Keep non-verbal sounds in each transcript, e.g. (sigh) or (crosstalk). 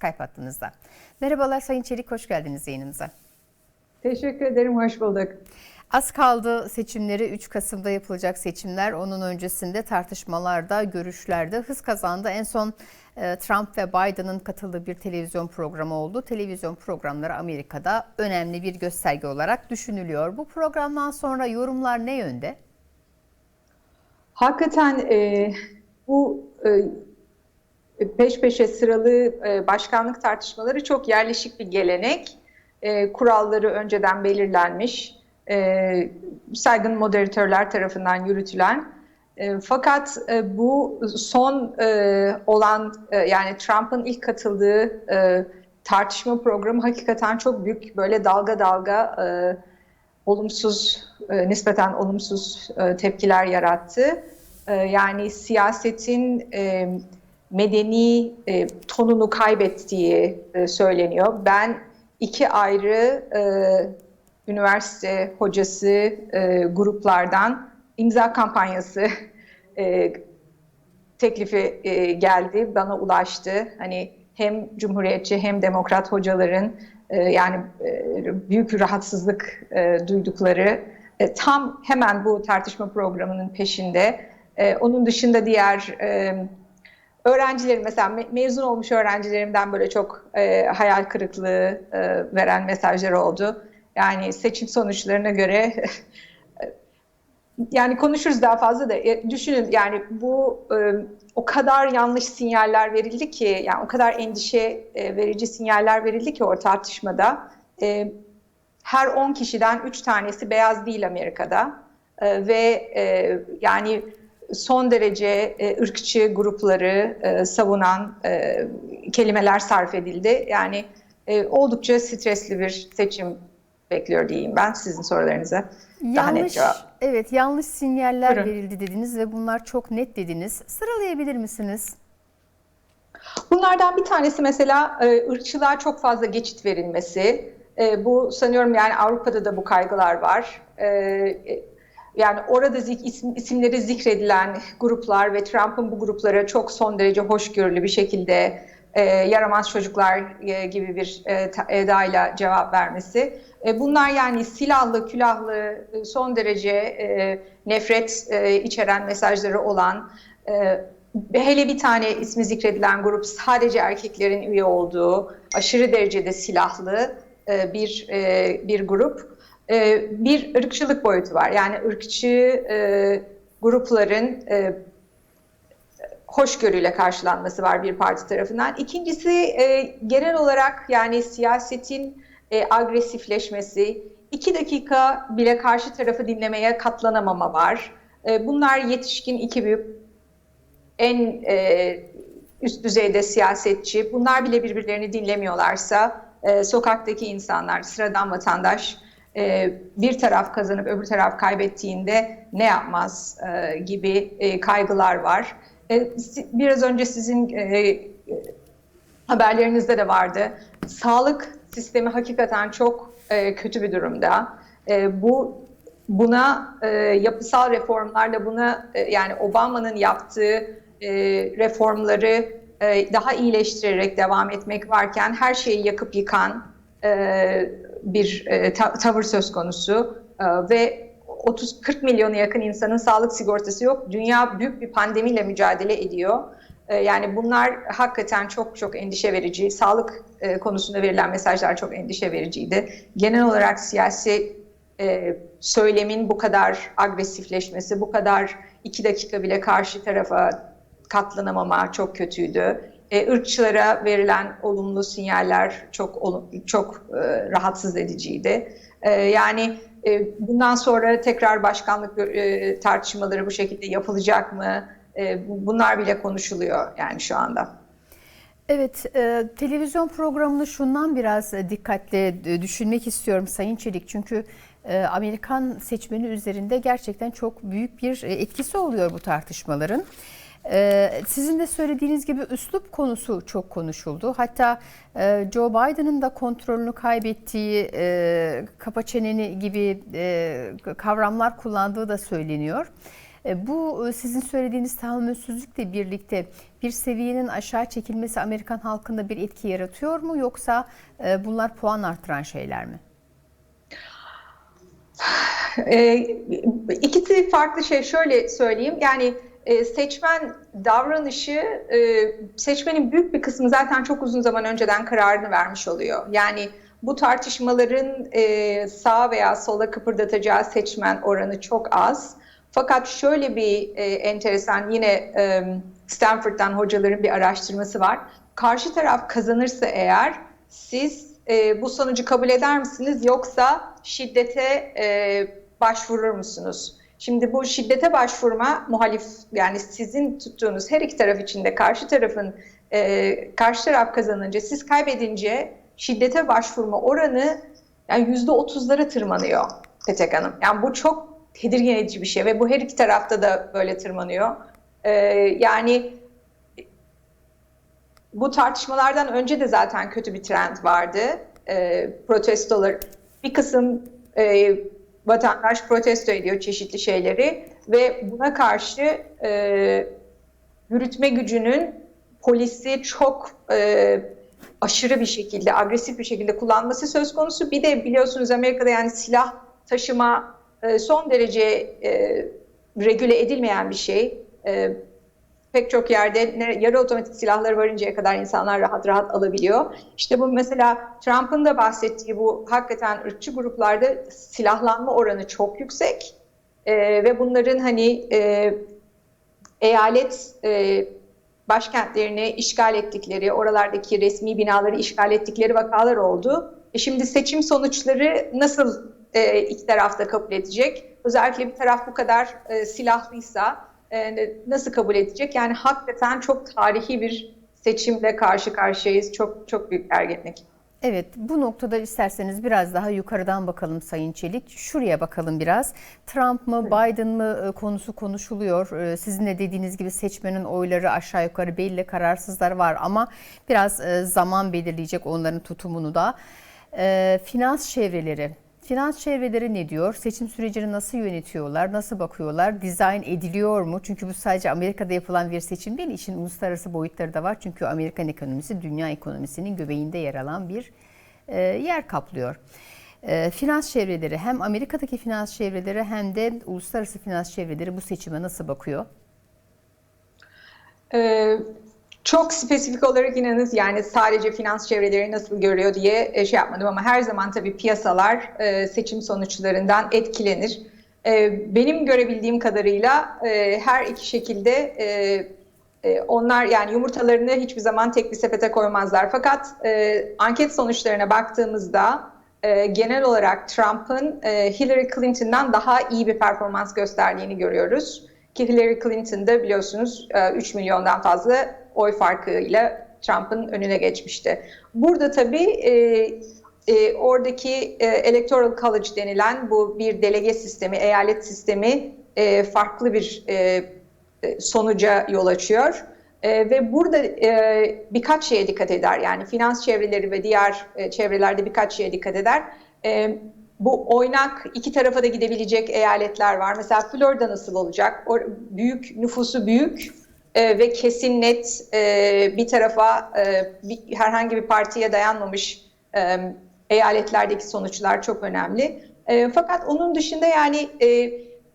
Skype hattınızda. Merhabalar Sayın Çelik, hoş geldiniz yayınımıza. Teşekkür ederim, hoş bulduk. Az kaldı seçimleri 3 Kasım'da yapılacak seçimler. Onun öncesinde tartışmalarda, görüşlerde hız kazandı. En son e, Trump ve Biden'ın katıldığı bir televizyon programı oldu. Televizyon programları Amerika'da önemli bir gösterge olarak düşünülüyor. Bu programdan sonra yorumlar ne yönde? Hakikaten e, bu e, peş peşe sıralı e, başkanlık tartışmaları çok yerleşik bir gelenek. E, kuralları önceden belirlenmiş, e, saygın moderatörler tarafından yürütülen. Fakat bu son olan yani Trump'ın ilk katıldığı tartışma programı hakikaten çok büyük böyle dalga dalga olumsuz, nispeten olumsuz tepkiler yarattı. Yani siyasetin medeni e, tonunu kaybettiği e, söyleniyor. Ben iki ayrı e, üniversite hocası e, gruplardan imza kampanyası e, teklifi e, geldi, bana ulaştı. Hani hem Cumhuriyetçi hem Demokrat hocaların e, yani e, büyük rahatsızlık e, duydukları e, tam hemen bu tartışma programının peşinde. E, onun dışında diğer e, öğrencilerim mesela me mezun olmuş öğrencilerimden böyle çok e, hayal kırıklığı e, veren mesajlar oldu. Yani seçim sonuçlarına göre (laughs) yani konuşuruz daha fazla da e, düşünün yani bu e, o kadar yanlış sinyaller verildi ki yani o kadar endişe e, verici sinyaller verildi ki o tartışmada e, her 10 kişiden 3 tanesi beyaz değil Amerika'da e, ve e, yani son derece e, ırkçı grupları e, savunan e, kelimeler sarf edildi. Yani e, oldukça stresli bir seçim bekliyor diyeyim ben sizin sorularınıza. Daha net Yanlış, cevap. evet yanlış sinyaller Buyurun. verildi dediniz ve bunlar çok net dediniz. Sıralayabilir misiniz? Bunlardan bir tanesi mesela e, ırkçılığa çok fazla geçit verilmesi. E, bu sanıyorum yani Avrupa'da da bu kaygılar var. E, e, yani orada zik, isim, isimleri zikredilen gruplar ve Trump'ın bu gruplara çok son derece hoşgörülü bir şekilde e, yaramaz çocuklar e, gibi bir e, edayla cevap vermesi. E, bunlar yani silahlı, külahlı, e, son derece e, nefret e, içeren mesajları olan e, hele bir tane ismi zikredilen grup sadece erkeklerin üye olduğu aşırı derecede silahlı e, bir e, bir grup. E, bir ırkçılık boyutu var. Yani ırkçı e, grupların e, hoşgörüyle karşılanması var bir parti tarafından. İkincisi e, genel olarak yani siyasetin e, agresifleşmesi, iki dakika bile karşı tarafı dinlemeye katlanamama var. E, bunlar yetişkin iki büyük en e, üst düzeyde siyasetçi. Bunlar bile birbirlerini dinlemiyorlarsa e, sokaktaki insanlar, sıradan vatandaş e, bir taraf kazanıp öbür taraf kaybettiğinde ne yapmaz e, gibi e, kaygılar var. Biraz önce sizin haberlerinizde de vardı. Sağlık sistemi hakikaten çok kötü bir durumda. Bu buna e, yapısal reformlarla buna yani Obama'nın yaptığı reformları daha iyileştirerek devam etmek varken her şeyi yakıp yıkan bir e, ta- tavır söz konusu E, ve 30-40 milyona yakın insanın sağlık sigortası yok. Dünya büyük bir pandemiyle mücadele ediyor. E, Yani bunlar hakikaten çok çok endişe verici. Sağlık konusunda verilen mesajlar çok endişe vericiydi. Genel olarak siyasi söylemin bu kadar agresifleşmesi, bu kadar iki dakika bile karşı tarafa katlanamama çok kötüydü. E, ırkçılara verilen olumlu sinyaller çok çok e, rahatsız ediciydi. E, yani e, bundan sonra tekrar başkanlık e, tartışmaları bu şekilde yapılacak mı? E, bu- bunlar bile konuşuluyor yani şu anda. Evet, e, televizyon programını şundan biraz e, dikkatle e, düşünmek istiyorum Sayın Çelik. Çünkü e, Amerikan seçmeni üzerinde gerçekten çok büyük bir etkisi oluyor bu tartışmaların. E, sizin de söylediğiniz gibi üslup konusu çok konuşuldu. Hatta e, Joe Biden'ın da kontrolünü kaybettiği, e, kapa çeneni gibi e, kavramlar kullandığı da söyleniyor. E, Bu sizin söylediğiniz tahammülsüzlükle birlikte bir seviyenin aşağı çekilmesi Amerikan halkında bir etki yaratıyor mu yoksa bunlar puan arttıran şeyler mi? E, ikisi farklı şey. Şöyle söyleyeyim. Yani e, seçmen davranışı, e, seçmenin büyük bir kısmı zaten çok uzun zaman önceden kararını vermiş oluyor. Yani bu tartışmaların e, sağa veya sola kıpırdatacağı seçmen oranı çok az. Fakat şöyle bir e, enteresan yine Stanford'dan hocaların bir araştırması var. Karşı taraf kazanırsa eğer siz bu sonucu kabul eder misiniz yoksa şiddete başvurur musunuz? Şimdi bu şiddete başvurma muhalif yani sizin tuttuğunuz her iki taraf içinde karşı tarafın e, karşı taraf kazanınca siz kaybedince şiddete başvurma oranı yani yüzde otuzlara tırmanıyor Petek Hanım. Yani bu çok tedirgin edici bir şey ve bu her iki tarafta da böyle tırmanıyor. E, yani bu tartışmalardan önce de zaten kötü bir trend vardı. E, protestolar bir kısım e, vatandaş protesto ediyor çeşitli şeyleri ve buna karşı e, yürütme gücünün polisi çok e, aşırı bir şekilde, agresif bir şekilde kullanması söz konusu. Bir de biliyorsunuz Amerika'da yani silah taşıma e, son derece e, regüle edilmeyen bir şey. E, pek çok yerde yarı otomatik silahları varıncaya kadar insanlar rahat rahat alabiliyor. İşte bu mesela Trump'ın da bahsettiği bu hakikaten ırkçı gruplarda silahlanma oranı çok yüksek ee, ve bunların hani e, eyalet e, başkentlerini işgal ettikleri, oralardaki resmi binaları işgal ettikleri vakalar oldu. E şimdi seçim sonuçları nasıl e, iki tarafta kabul edecek? Özellikle bir taraf bu kadar e, silahlıysa e, nasıl kabul edecek? Yani hakikaten çok tarihi bir seçimle karşı karşıyayız. Çok çok büyük ergenlik. Evet bu noktada isterseniz biraz daha yukarıdan bakalım Sayın Çelik. Şuraya bakalım biraz. Trump mı Biden mı e, konusu konuşuluyor. E, sizin de dediğiniz gibi seçmenin oyları aşağı yukarı belli kararsızlar var ama biraz zaman belirleyecek onların tutumunu da. Finans çevreleri Finans çevreleri ne diyor? Seçim sürecini nasıl yönetiyorlar? Nasıl bakıyorlar? Dizayn ediliyor mu? Çünkü bu sadece Amerika'da yapılan bir seçim değil. İşin uluslararası boyutları da var. Çünkü Amerikan ekonomisi dünya ekonomisinin göbeğinde yer alan bir e, yer kaplıyor. E, finans çevreleri hem Amerika'daki finans çevreleri hem de uluslararası finans çevreleri bu seçime nasıl bakıyor? Ee, çok spesifik olarak inanız yani sadece finans çevreleri nasıl görüyor diye e, şey yapmadım ama her zaman tabii piyasalar e, seçim sonuçlarından etkilenir. E, benim görebildiğim kadarıyla her iki şekilde onlar yani yumurtalarını hiçbir zaman tek bir sepete koymazlar. Fakat anket sonuçlarına baktığımızda genel olarak Trump'ın Hillary Clinton'dan daha iyi bir performans gösterdiğini görüyoruz. Ki Hillary Clinton'da biliyorsunuz 3 milyondan fazla oy farkıyla Trump'ın önüne geçmişti. Burada tabii e, e, oradaki e, Electoral College denilen bu bir delege sistemi, eyalet sistemi e, farklı bir e, e sonuca yol açıyor. E, ve burada e, birkaç şeye dikkat eder. Yani finans çevreleri ve diğer e, çevrelerde birkaç şeye dikkat eder. E, bu oynak iki tarafa da gidebilecek eyaletler var. Mesela Florida nasıl olacak? O, büyük nüfusu büyük e, ve kesin net e, bir tarafa e, bir, herhangi bir partiye dayanmamış e, eyaletlerdeki sonuçlar çok önemli. E, fakat onun dışında yani e,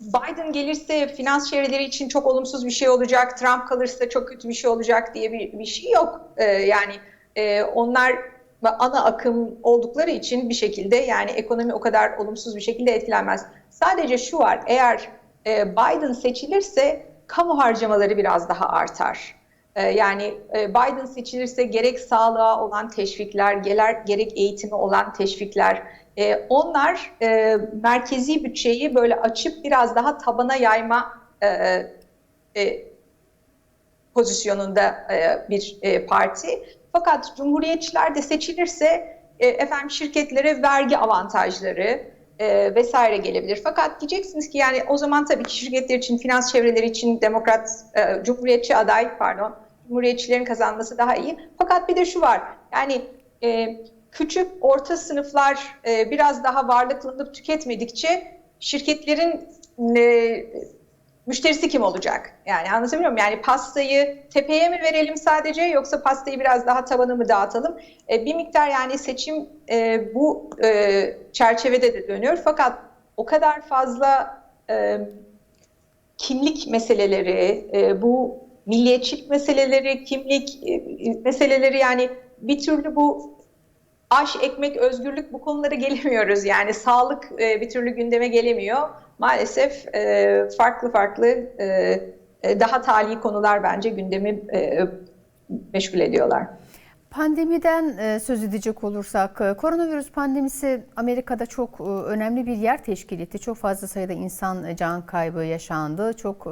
Biden gelirse finans çevreleri için çok olumsuz bir şey olacak, Trump kalırsa çok kötü bir şey olacak diye bir, bir şey yok. E, yani e, onlar ana akım oldukları için bir şekilde yani ekonomi o kadar olumsuz bir şekilde etkilenmez. Sadece şu var, eğer e, Biden seçilirse kamu harcamaları biraz daha artar. Ee, yani e, Biden seçilirse gerek sağlığa olan teşvikler, gerek eğitime olan teşvikler, e, onlar e, merkezi bütçeyi böyle açıp biraz daha tabana yayma pozisyonunda bir parti. Fakat Cumhuriyetçiler de seçilirse efendim şirketlere vergi avantajları, e, vesaire gelebilir. Fakat diyeceksiniz ki yani o zaman tabii ki şirketler için, finans çevreleri için demokrat, e, cumhuriyetçi aday pardon, cumhuriyetçilerin kazanması daha iyi. Fakat bir de şu var, yani e, küçük, orta sınıflar e, biraz daha varlıklanıp tüketmedikçe şirketlerin e, müşterisi kim olacak? Yani anlatabiliyor muyum? Yani pastayı tepeye mi verelim sadece yoksa pastayı biraz daha tavanı mı dağıtalım? E, bir miktar yani seçim e, bu e, çerçevede de dönüyor. Fakat o kadar fazla e, kimlik meseleleri, e, bu milliyetçilik meseleleri, kimlik e, meseleleri yani bir türlü bu aş, ekmek, özgürlük bu konulara gelemiyoruz. Yani sağlık e, bir türlü gündeme gelemiyor. Maalesef e, farklı farklı e, e, daha tali konular bence gündemi e, meşgul ediyorlar. Pandemiden e, söz edecek olursak, e, koronavirüs pandemisi Amerika'da çok önemli bir yer teşkil etti. Çok fazla sayıda insan can kaybı yaşandı. Çok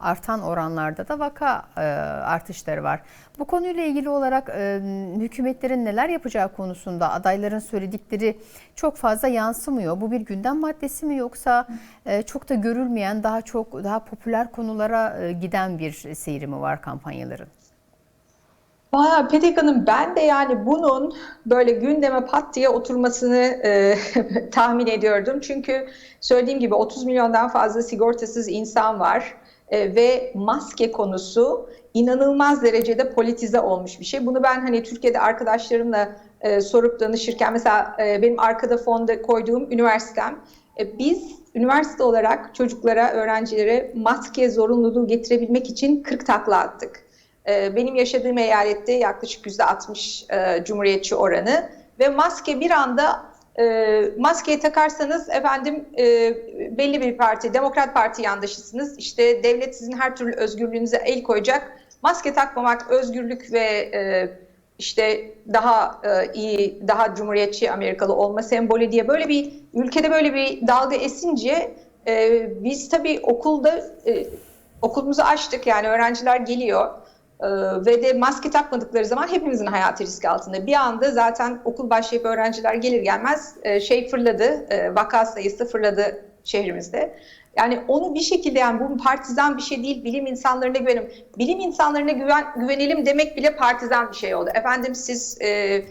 artan oranlarda da vaka e, artışları var. Bu konuyla ilgili olarak e, hükümetlerin neler yapacağı konusunda adayların söyledikleri çok fazla yansımıyor. Bu bir gündem maddesi mi yoksa e, çok da görülmeyen, daha çok daha popüler konulara giden bir seyri mi var kampanyaların? Valla Petek ben de yani bunun böyle gündeme pat diye oturmasını e, (laughs) tahmin ediyordum. Çünkü söylediğim gibi 30 milyondan fazla sigortasız insan var e, ve maske konusu inanılmaz derecede politize olmuş bir şey. Bunu ben hani Türkiye'de arkadaşlarımla e, sorup danışırken mesela e, benim arkada fonda koyduğum üniversitem e, biz üniversite olarak çocuklara, öğrencilere maske zorunluluğu getirebilmek için 40 takla attık. Benim yaşadığım eyalette yaklaşık %60 e, cumhuriyetçi oranı ve maske bir anda e, maskeyi takarsanız efendim e, belli bir parti, Demokrat Parti yandaşısınız. İşte devlet sizin her türlü özgürlüğünüze el koyacak. Maske takmamak özgürlük ve e, işte daha e, iyi, daha cumhuriyetçi Amerikalı olma sembolü diye böyle bir ülkede böyle bir dalga esince e, biz tabii okulda e, okulumuzu açtık yani öğrenciler geliyor. Ee, ve de maske takmadıkları zaman hepimizin hayatı risk altında. Bir anda zaten okul başlayıp öğrenciler gelir gelmez e, şey fırladı, e, vaka sayısı fırladı şehrimizde. Yani onu bir şekilde yani bu partizan bir şey değil, bilim insanlarına güvenim. Bilim insanlarına güven, güvenelim demek bile partizan bir şey oldu. Efendim siz e,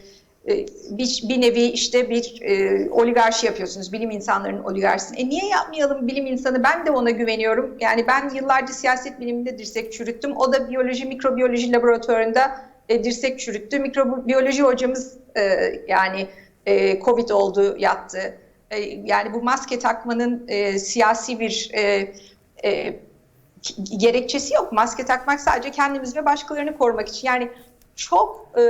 bir, bir nevi işte bir e, oligarşi yapıyorsunuz, bilim insanlarının oligarşisini. E niye yapmayalım bilim insanı? Ben de ona güveniyorum. Yani ben yıllarca siyaset biliminde dirsek çürüttüm. O da biyoloji, mikrobiyoloji laboratuvarında e, dirsek çürüttü. Mikrobiyoloji hocamız e, yani e, Covid oldu, yattı. E, yani bu maske takmanın e, siyasi bir e, e, gerekçesi yok. Maske takmak sadece kendimizi ve başkalarını korumak için. Yani çok... E,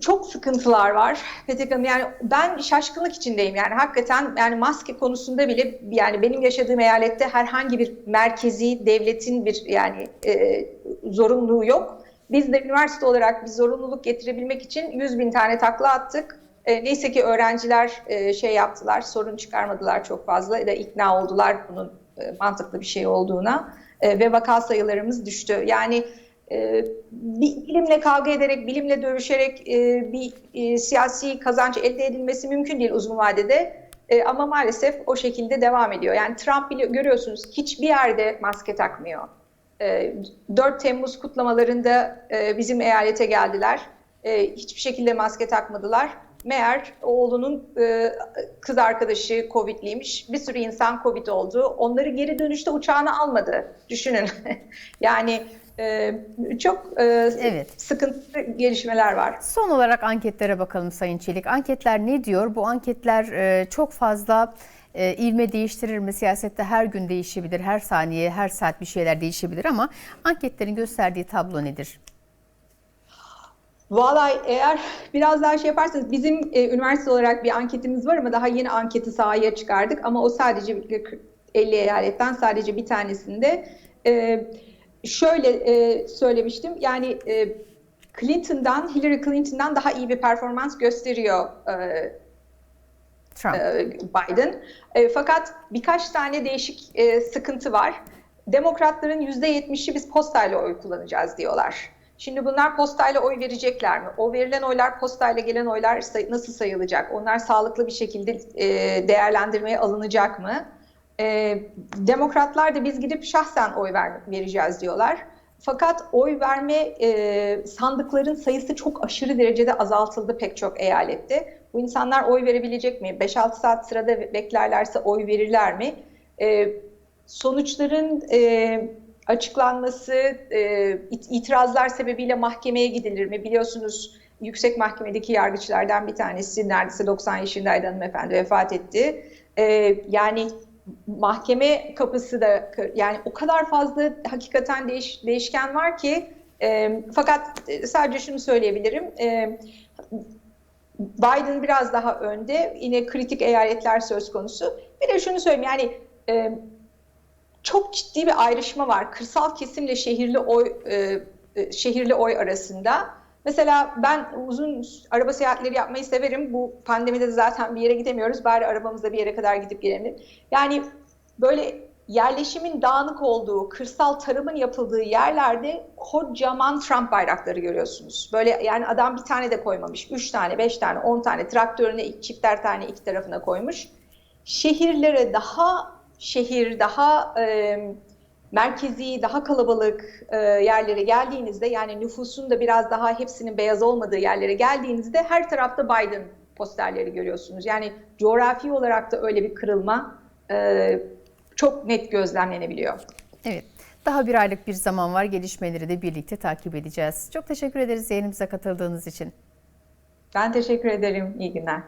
çok sıkıntılar var Petek. Yani ben şaşkınlık içindeyim. Yani hakikaten yani maske konusunda bile yani benim yaşadığım eyalette herhangi bir merkezi devletin bir yani e, zorunluluğu yok. Biz de üniversite olarak bir zorunluluk getirebilmek için 100 bin tane takla attık. E, neyse ki öğrenciler e, şey yaptılar, sorun çıkarmadılar çok fazla da ikna oldular bunun e, mantıklı bir şey olduğuna e, ve vaka sayılarımız düştü. Yani e, bilimle kavga ederek, bilimle dövüşerek e, bir e, siyasi kazanç elde edilmesi mümkün değil uzun vadede. E, ama maalesef o şekilde devam ediyor. Yani Trump görüyorsunuz hiçbir yerde maske takmıyor. E, 4 Temmuz kutlamalarında bizim eyalete geldiler. Hiçbir şekilde maske takmadılar. Meğer oğlunun kız arkadaşı Covid'liymiş. Bir sürü insan Covid oldu. Onları geri dönüşte uçağına almadı. Düşünün. (laughs) yani ee, çok e, evet. sıkıntılı gelişmeler var. Son olarak anketlere bakalım Sayın Çelik. Anketler ne diyor? Bu anketler e, çok fazla e, ilme değiştirir mi? Siyasette her gün değişebilir, her saniye, her saat bir şeyler değişebilir ama anketlerin gösterdiği tablo nedir? Vallahi eğer biraz daha şey yaparsanız bizim e, üniversite olarak bir anketimiz var ama daha yeni anketi sahaya çıkardık ama o sadece 50 eyaletten sadece bir tanesinde e, şöyle e, söylemiştim. Yani e, Clinton'dan, Hillary Clinton'dan daha iyi bir performans gösteriyor e, Trump. E, Biden. E, fakat birkaç tane değişik e, sıkıntı var. Demokratların %70'i biz postayla oy kullanacağız diyorlar. Şimdi bunlar postayla oy verecekler mi? O verilen oylar postayla gelen oylar nasıl sayılacak? Onlar sağlıklı bir şekilde e, değerlendirmeye alınacak mı? E, demokratlar da biz gidip şahsen oy ver, vereceğiz diyorlar. Fakat oy verme e, sandıkların sayısı çok aşırı derecede azaltıldı pek çok eyalette. Bu insanlar oy verebilecek mi? 5-6 saat sırada beklerlerse oy verirler mi? E, sonuçların e, açıklanması, e, it- itirazlar sebebiyle mahkemeye gidilir mi? Biliyorsunuz yüksek mahkemedeki yargıçlardan bir tanesi neredeyse 90 yaşındaydı hanımefendi vefat etti. E, yani mahkeme kapısı da yani o kadar fazla hakikaten değiş, değişken var ki e, fakat sadece şunu söyleyebilirim. E, Biden biraz daha önde. Yine kritik eyaletler söz konusu. Bir de şunu söyleyeyim yani e, çok ciddi bir ayrışma var. Kırsal kesimle şehirli oy e, e, şehirli oy arasında. Mesela ben uzun araba seyahatleri yapmayı severim. Bu pandemide de zaten bir yere gidemiyoruz. Bari arabamızla bir yere kadar gidip gelelim. Yani böyle yerleşimin dağınık olduğu, kırsal tarımın yapıldığı yerlerde kocaman Trump bayrakları görüyorsunuz. Böyle yani adam bir tane de koymamış. Üç tane, beş tane, on tane traktörüne çifter tane iki tarafına koymuş. Şehirlere daha şehir, daha e, merkezi, daha kalabalık e, yerlere geldiğinizde yani nüfusun da biraz daha hepsinin beyaz olmadığı yerlere geldiğinizde her tarafta Biden posterleri görüyorsunuz. Yani coğrafi olarak da öyle bir kırılma e, çok net gözlemlenebiliyor. Evet. Daha bir aylık bir zaman var. Gelişmeleri de birlikte takip edeceğiz. Çok teşekkür ederiz yayınımıza katıldığınız için. Ben teşekkür ederim. İyi günler.